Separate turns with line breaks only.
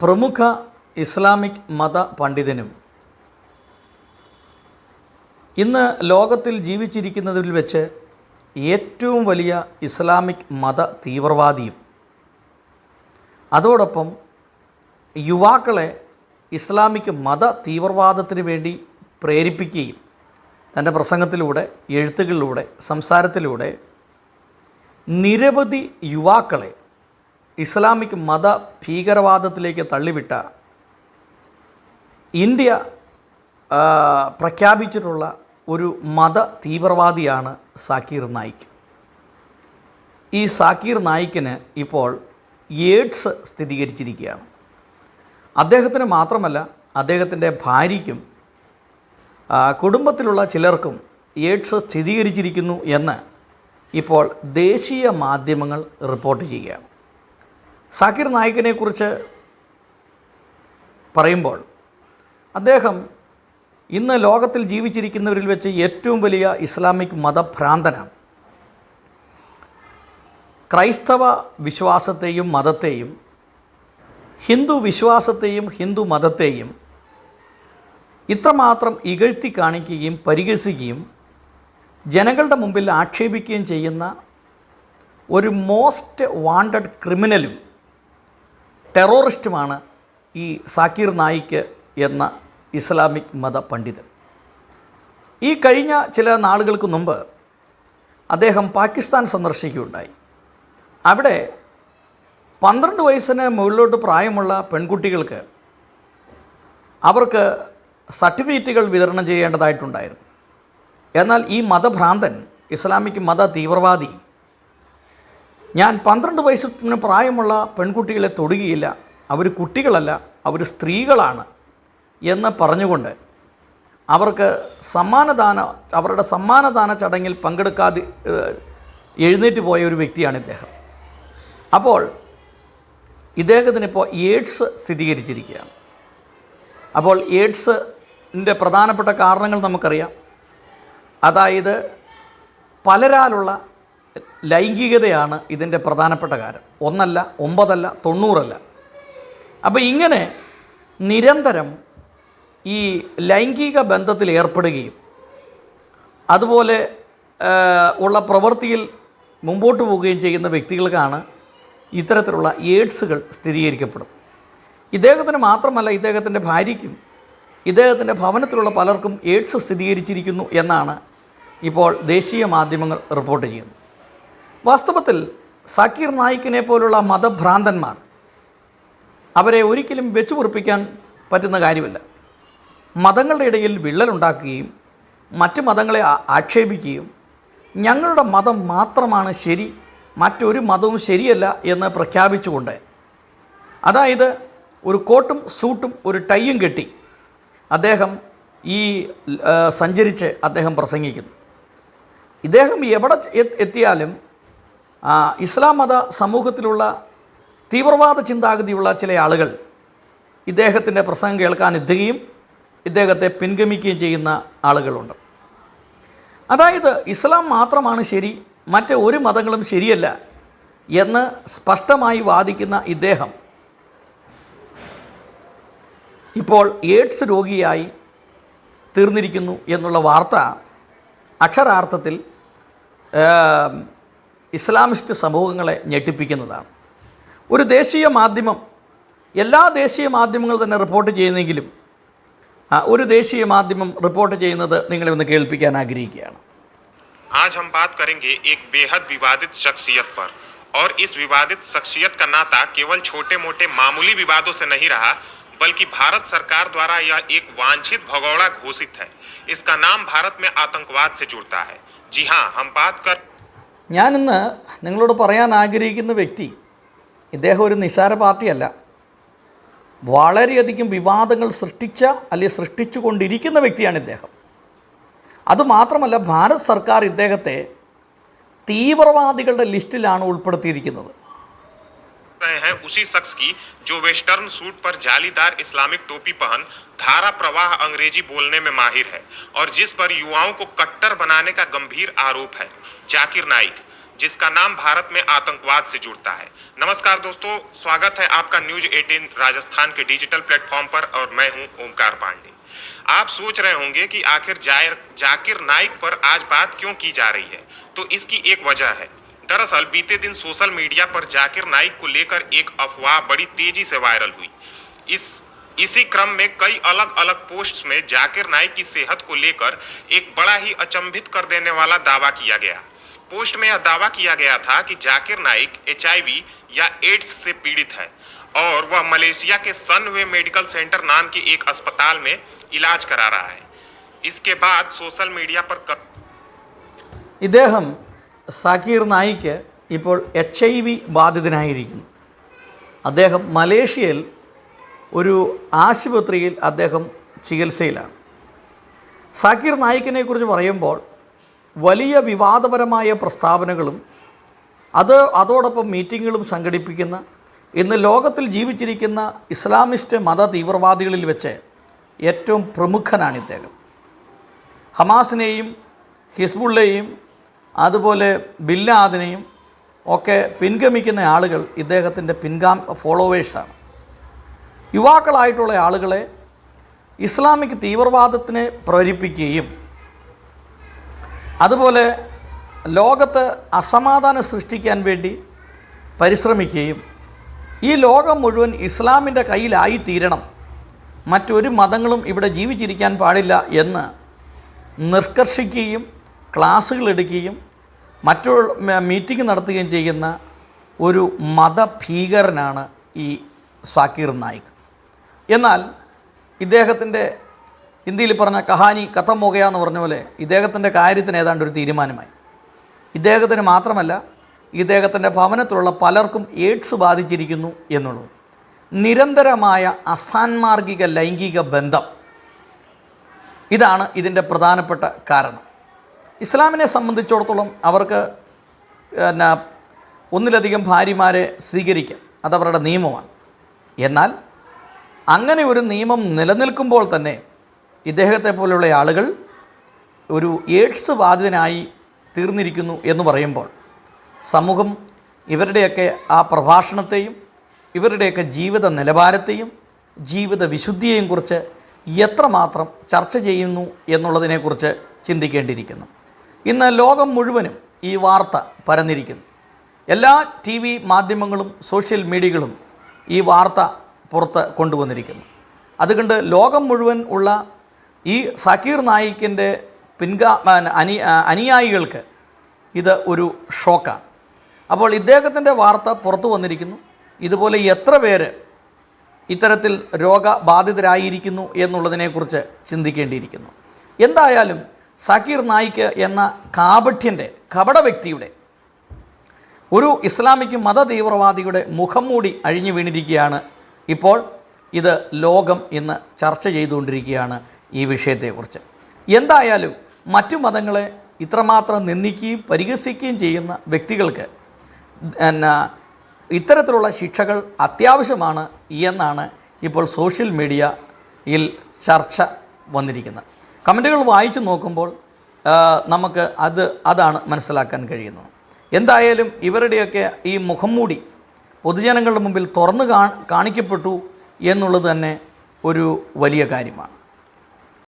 പ്രമുഖ ഇസ്ലാമിക് മത പണ്ഡിതനും ഇന്ന് ലോകത്തിൽ ജീവിച്ചിരിക്കുന്നതിൽ വെച്ച് ഏറ്റവും വലിയ ഇസ്ലാമിക് മത തീവ്രവാദിയും അതോടൊപ്പം യുവാക്കളെ ഇസ്ലാമിക് മത തീവ്രവാദത്തിന് വേണ്ടി പ്രേരിപ്പിക്കുകയും തന്റെ പ്രസംഗത്തിലൂടെ എഴുത്തുകളിലൂടെ സംസാരത്തിലൂടെ നിരവധി യുവാക്കളെ ഇസ്ലാമിക് മത ഭീകരവാദത്തിലേക്ക് തള്ളിവിട്ട ഇന്ത്യ പ്രഖ്യാപിച്ചിട്ടുള്ള ഒരു മത തീവ്രവാദിയാണ് സാക്കീർ നായിക്. ഈ സാക്കീർ നായിക്കിന് ഇപ്പോൾ എയ്ഡ്സ് സ്ഥിരീകരിച്ചിരിക്കുകയാണ്. അദ്ദേഹത്തിന് മാത്രമല്ല അദ്ദേഹത്തിന്റെ ഭാര്യയ്ക്കും കുടുംബത്തിലുള്ള ചിലർക്കും എയ്ഡ്സ് സ്ഥിരീകരിച്ചിരിക്കുന്നു എന്ന് ഇപ്പോൾ ദേശീയ മാധ്യമങ്ങൾ റിപ്പോർട്ട് ചെയ്യുകയാണ്. സാക്കിർ നായിക്കിനെക്കുറിച്ച് പറയുമ്പോൾ അദ്ദേഹം ഇന്ന് ലോകത്തിൽ ജീവിച്ചിരിക്കുന്നവരിൽ വെച്ച് ഏറ്റവും വലിയ ഇസ്ലാമിക് മതഭ്രാന്തനാണ്. ക്രൈസ്തവ വിശ്വാസത്തെയും മതത്തെയും ഹിന്ദു വിശ്വാസത്തെയും ഹിന്ദു മതത്തെയും ഇത്രമാത്രം ഇകഴ്ത്തി കാണിക്കുകയും പരിഹസിക്കുകയും ജനങ്ങളുടെ മുമ്പിൽ ആക്ഷേപിക്കുകയും ചെയ്യുന്ന ഒരു മോസ്റ്റ് വാണ്ടഡ് ക്രിമിനലും ടെററിസ്റ്റുമാണ് ഈ സാക്കീർ നായിക്ക് എന്ന ഇസ്ലാമിക് മത പണ്ഡിതൻ. ഈ കഴിഞ്ഞ ചില നാളുകൾക്ക് മുമ്പ് അദ്ദേഹം പാകിസ്ഥാൻ സന്ദർശിക്കുകയുണ്ടായി. അവിടെ പന്ത്രണ്ട് വയസ്സിന് മുകളിലോട്ട് പ്രായമുള്ള പെൺകുട്ടികൾക്ക് അവർക്ക് സർട്ടിഫിക്കറ്റുകൾ വിതരണം ചെയ്യേണ്ടതായിട്ടുണ്ടായിരുന്നു. എന്നാൽ ഈ മതഭ്രാന്തൻ ഇസ്ലാമിക് മത തീവ്രവാദി ഞാൻ പന്ത്രണ്ട് വയസ്സിന് പ്രായമുള്ള പെൺകുട്ടികളെ തൊടുകയില്ല. അവർ കുട്ടികളല്ല അവർ സ്ത്രീകളാണ് എന്ന് പറഞ്ഞുകൊണ്ട് അവർക്ക് സമ്മാനദാന അവരുടെ സമ്മാനദാന ചടങ്ങിൽ പങ്കെടുക്കാതെ എഴുന്നേറ്റ് പോയ ഒരു വ്യക്തിയാണ് ഇദ്ദേഹം. അപ്പോൾ ഇദ്ദേഹത്തിനിപ്പോൾ എയ്ഡ്സ് സ്ഥിരീകരിച്ചിരിക്കുകയാണ്. അപ്പോൾ എയ്ഡ്സിന്റെ പ്രധാനപ്പെട്ട കാരണങ്ങൾ നമുക്കറിയാം. അതായത് പലരാലുള്ള ലൈംഗികതയാണ് ഇതിന്റെ പ്രധാനപ്പെട്ട കാര്യം. ഒന്നല്ല ഒമ്പതല്ല തൊണ്ണൂറല്ല. അപ്പോൾ ഇങ്ങനെ നിരന്തരം ഈ ലൈംഗിക ബന്ധത്തിൽ ഏർപ്പെടുകയും അതുപോലെ ഉള്ള പ്രവൃത്തിയിൽ മുമ്പോട്ട് പോവുകയും ചെയ്യുന്ന വ്യക്തികൾക്കാണ് ഇത്തരത്തിലുള്ള എയ്ഡ്സുകൾ സ്ഥിരീകരിക്കപ്പെടുന്നത്. ഇദ്ദേഹത്തിന് മാത്രമല്ല ഇദ്ദേഹത്തിന്റെ ഭാര്യയ്ക്കും ഇദ്ദേഹത്തിന്റെ ഭവനത്തിലുള്ള പലർക്കും എയ്ഡ്സ് സ്ഥിരീകരിച്ചിരിക്കുന്നു എന്നാണ് ഇപ്പോൾ ദേശീയ മാധ്യമങ്ങൾ റിപ്പോർട്ട് ചെയ്യുന്നത്. വാസ്തവത്തിൽ സാക്കീർ നായിക്കിനെ പോലുള്ള മതഭ്രാന്തന്മാർ അവരെ ഒരിക്കലും വെച്ചു പൊറിപ്പിക്കാൻ പറ്റുന്ന കാര്യമല്ല. മതങ്ങളുടെ ഇടയിൽ വിള്ളലുണ്ടാക്കുകയും മറ്റ് മതങ്ങളെ ആക്ഷേപിക്കുകയും ഞങ്ങളുടെ മതം മാത്രമാണ് ശരി മറ്റൊരു മതവും ശരിയല്ല എന്ന് പ്രഖ്യാപിച്ചുകൊണ്ട് അതായത് ഒരു കോട്ടും സൂട്ടും ഒരു ടൈയും കെട്ടി അദ്ദേഹം ഈ സഞ്ചരിച്ച് അദ്ദേഹം പ്രസംഗിക്കുന്നു. ഇദ്ദേഹം എവിടെ എത്തിയാലും ഇസ്ലാം മത സമൂഹത്തിലുള്ള തീവ്രവാദ ചിന്താഗതിയുള്ള ചില ആളുകൾ ഇദ്ദേഹത്തിന്റെ പ്രസംഗം കേൾക്കാൻ എത്തുകയും ഇദ്ദേഹത്തെ പിൻഗമിക്കുകയും ചെയ്യുന്ന ആളുകളുണ്ട്. അതായത് ഇസ്ലാം മാത്രമാണ് ശരി മറ്റ് ഒരു മതങ്ങളും ശരിയല്ല എന്ന് സ്പഷ്ടമായി വാദിക്കുന്ന ഇദ്ദേഹം ഇപ്പോൾ എയ്ഡ്സ് രോഗിയായി തീർന്നിരിക്കുന്നു എന്നുള്ള വാർത്ത അക്ഷരാർത്ഥത്തിൽ ഇസ്ലാമിസ്റ്റ് സമൂഹങ്ങളെ ഞെട്ടിപ്പിക്കുന്നതാണ് ഒരു ദേശീയ മാധ്യമം എല്ലാ ദേശീയ മാധ്യമങ്ങൾ തന്നെ റിപ്പോർട്ട് ചെയ്യുന്നെങ്കിലും ആ, ഒരു ദേശീയ മാധ്യമം റിപ്പോർട്ട് ചെയ്യുന്നത് നിങ്ങളെ ഒന്ന് കേൾപ്പിക്കാൻ ആഗ്രഹിക്കുകയാണ്
आज हम बात करेंगे एक बेहद विवादित शख्सियत पर और इस विवादित शख्सियत का नाता केवल छोटे मोटे मामूली विवादों से नहीं रहा बल्कि भारत सरकार द्वारा यह एक वांछित भगौड़ा घोषित है इसका नाम भारत में आतंकवाद से जुड़ता है जी हाँ हम बात कर
ഞാനിന്ന് നിങ്ങളോട് പറയാൻ ആഗ്രഹിക്കുന്ന വ്യക്തി ഇദ്ദേഹം ഒരു നിസാര പാർട്ടിയല്ല. വളരെയധികം വിവാദങ്ങൾ സൃഷ്ടിച്ച അല്ലെങ്കിൽ സൃഷ്ടിച്ചു കൊണ്ടിരിക്കുന്ന വ്യക്തിയാണ് ഇദ്ദേഹം. അതുമാത്രമല്ല ഭാരത് സർക്കാർ ഇദ്ദേഹത്തെ തീവ്രവാദികളുടെ ലിസ്റ്റിലാണ് ഉൾപ്പെടുത്തിയിരിക്കുന്നത്.
रहे हैं उसी शख्स की, जो वेस्टर्न सूट पर जालीदार इस्लामिक टोपी पहन, धारा प्रवाह अंग्रेज़ी बोलने में माहिर है और जिस पर युवाओं को कट्टर बनाने का गंभीर आरोप है, जाकिर नाइक, जिसका नाम भारत में आतंकवाद से जुड़ता है। नमस्कार दोस्तों, स्वागत है आपका न्यूज़ 18 राजस्थान के डिजिटल प्लेटफॉर्म पर और मैं हूँ ओमकार पांडे। आप सोच रहे होंगे कि आखिर जाकिर नाइक पर आज बात क्यों की जा रही है? तो इसकी एक वजह है। दरअसल बीते दिन सोशल मीडिया पर जाकिर नाइक को लेकर एक अफवाह बड़ी तेज़ी से वायरल हुई। इस, इसी क्रम में कई अलग अलग पोस्ट्स में जाकिर नाइक की सेहत को लेकर एक बड़ा ही अचंभित कर देने वाला दावा किया गया। पोस्ट में यह दावा किया गया था कि जाकिर नाइक एचआईवी या एड्स से पीड़ित है और वह मलेशिया के सन वे मेडिकल सेंटर नाम के एक अस्पताल में इलाज करा रहा है। इसके बाद सोशल मीडिया पर कर...
इदेहम സാക്കീർ നായിക്ക് ഇപ്പോൾ എച്ച് ഐ വി ബാധിതനായിരിക്കുന്നു. അദ്ദേഹം മലേഷ്യയിൽ ഒരു ആശുപത്രിയിൽ അദ്ദേഹം ചികിത്സയിലാണ്. സാക്കീർ നായിക്കിനെ കുറിച്ച് പറയുമ്പോൾ വലിയ വിവാദപരമായ പ്രസ്താവനകളും അത് അതോടൊപ്പം മീറ്റിങ്ങുകളും സംഘടിപ്പിക്കുന്ന ഇന്ന് ലോകത്തിൽ ജീവിച്ചിരിക്കുന്ന ഇസ്ലാമിസ്റ്റ് മത തീവ്രവാദികളിൽ വെച്ച് ഏറ്റവും പ്രമുഖനാണ് ഇദ്ദേഹം. ഹമാസിനെയും ഹിസ്ബുള്ളയെയും അതുപോലെ ബില്ലാദിനെയും ഒക്കെ പിൻഗമിക്കുന്ന ആളുകൾ ഇദ്ദേഹത്തിന്റെ പിൻഗാം ഫോളോവേഴ്സാണ്. യുവാക്കളായിട്ടുള്ള ആളുകളെ ഇസ്ലാമിക് തീവ്രവാദത്തിനെ പ്രേരിപ്പിക്കുകയും അതുപോലെ ലോകത്ത് അസമാധാനം സൃഷ്ടിക്കാൻ വേണ്ടി പരിശ്രമിക്കുകയും ഈ ലോകം മുഴുവൻ ഇസ്ലാമിന്റെ കയ്യിലായി തീരണം മറ്റൊരു മതങ്ങളും ഇവിടെ ജീവിച്ചിരിക്കാൻ പാടില്ല എന്ന് നിഷ്കർഷിക്കുകയും ക്ലാസ്സുകൾ എടുക്കുകയും മറ്റുള്ള മീറ്റിംഗ് നടത്തുകയും ചെയ്യുന്ന ഒരു മതഭീകരനാണ് ഈ സാക്കീർ നായിക്. എന്നാൽ ഇദ്ദേഹത്തിന്റെ ഹിന്ദിയിൽ പറഞ്ഞ കഹാനി കഥം മുഖയ എന്ന് പറഞ്ഞ പോലെ ഇദ്ദേഹത്തിന്റെ കാര്യത്തിന് ഏതാണ്ട് ഒരു തീരുമാനമായി. ഇദ്ദേഹത്തിന് മാത്രമല്ല ഇദ്ദേഹത്തിന്റെ ഭവനത്തിലുള്ള പലർക്കും എയ്ഡ്സ് ബാധിച്ചിരിക്കുന്നു എന്നുള്ളത് നിരന്തരമായ അസാൻമാർഗിക ലൈംഗിക ബന്ധം. ഇതാണ് ഇതിന്റെ പ്രധാനപ്പെട്ട കാരണം. ഇസ്ലാമിനെ സംബന്ധിച്ചിടത്തോളം അവർക്ക് പിന്നെ ഒന്നിലധികം ഭാര്യമാരെ സ്വീകരിക്കാം. അതവരുടെ നിയമമാണ്. എന്നാൽ അങ്ങനെ ഒരു നിയമം നിലനിൽക്കുമ്പോൾ തന്നെ ഇദ്ദേഹത്തെ പോലെയുള്ള ആളുകൾ ഒരു എയ്ഡ്സ് ബാധിതനായി തീർന്നിരിക്കുന്നു എന്ന് പറയുമ്പോൾ സമൂഹം ഇവരുടെയൊക്കെ ആ പ്രഭാഷണത്തെയും ഇവരുടെയൊക്കെ ജീവിത നിലവാരത്തെയും ജീവിത വിശുദ്ധിയെയും കുറിച്ച് എത്രമാത്രം ചർച്ച ചെയ്യുന്നു എന്നുള്ളതിനെക്കുറിച്ച് ചിന്തിക്കേണ്ടിയിരിക്കുന്നു. ഇന്ന് ലോകം മുഴുവനും ഈ വാർത്ത പരന്നിരിക്കുന്നു. എല്ലാ ടി വി മാധ്യമങ്ങളും സോഷ്യൽ മീഡിയകളും ഈ വാർത്ത പുറത്ത് കൊണ്ടുവന്നിരിക്കുന്നു. അതുകൊണ്ട് ലോകം മുഴുവൻ ഉള്ള ഈ സക്കീർ നായിക്കിന്റെ പിൻഗാ അനി അനുയായികൾക്ക് ഇത് ഒരു ഷോക്കാണ്. അപ്പോൾ ഇദ്ദേഹത്തിന്റെ വാർത്ത പുറത്തു വന്നിരിക്കുന്നു. ഇതുപോലെ എത്ര പേര് ഇത്തരത്തിൽ രോഗബാധിതരായിരിക്കുന്നു എന്നുള്ളതിനെക്കുറിച്ച് ചിന്തിക്കേണ്ടിയിരിക്കുന്നു. എന്തായാലും സക്കീർ നായിക്ക് എന്ന കാപഠ്യന്റെ കപട വ്യക്തിയുടെ ഒരു ഇസ്ലാമിക് മത തീവ്രവാദിയുടെ മുഖം മൂടി അഴിഞ്ഞു വീണിരിക്കുകയാണ്. ഇപ്പോൾ ഇത് ലോകം ഇന്ന് ചർച്ച ചെയ്തുകൊണ്ടിരിക്കുകയാണ് ഈ വിഷയത്തെക്കുറിച്ച്. എന്തായാലും മറ്റു മതങ്ങളെ ഇത്രമാത്രം നിന്ദിക്കുകയും പരിഹസിക്കുകയും ചെയ്യുന്ന വ്യക്തികൾക്ക് എന്നാ ഇത്തരത്തിലുള്ള ശിക്ഷകൾ അത്യാവശ്യമാണ് എന്നാണ് ഇപ്പോൾ സോഷ്യൽ മീഡിയയിൽ ചർച്ച വന്നിരിക്കുന്നത്. കമന്റുകൾ വായിച്ചു നോക്കുമ്പോൾ നമുക്ക് അത് അതാണ് മനസ്സിലാക്കാൻ കഴിയുന്നത്. എന്തായാലും ഇവരുടെയൊക്കെ ഈ മുഖം മൂടി പൊതുജനങ്ങളുടെ മുമ്പിൽ തുറന്നു കാണിക്കപ്പെട്ടു എന്നുള്ളത് തന്നെ ഒരു വലിയ കാര്യമാണ്.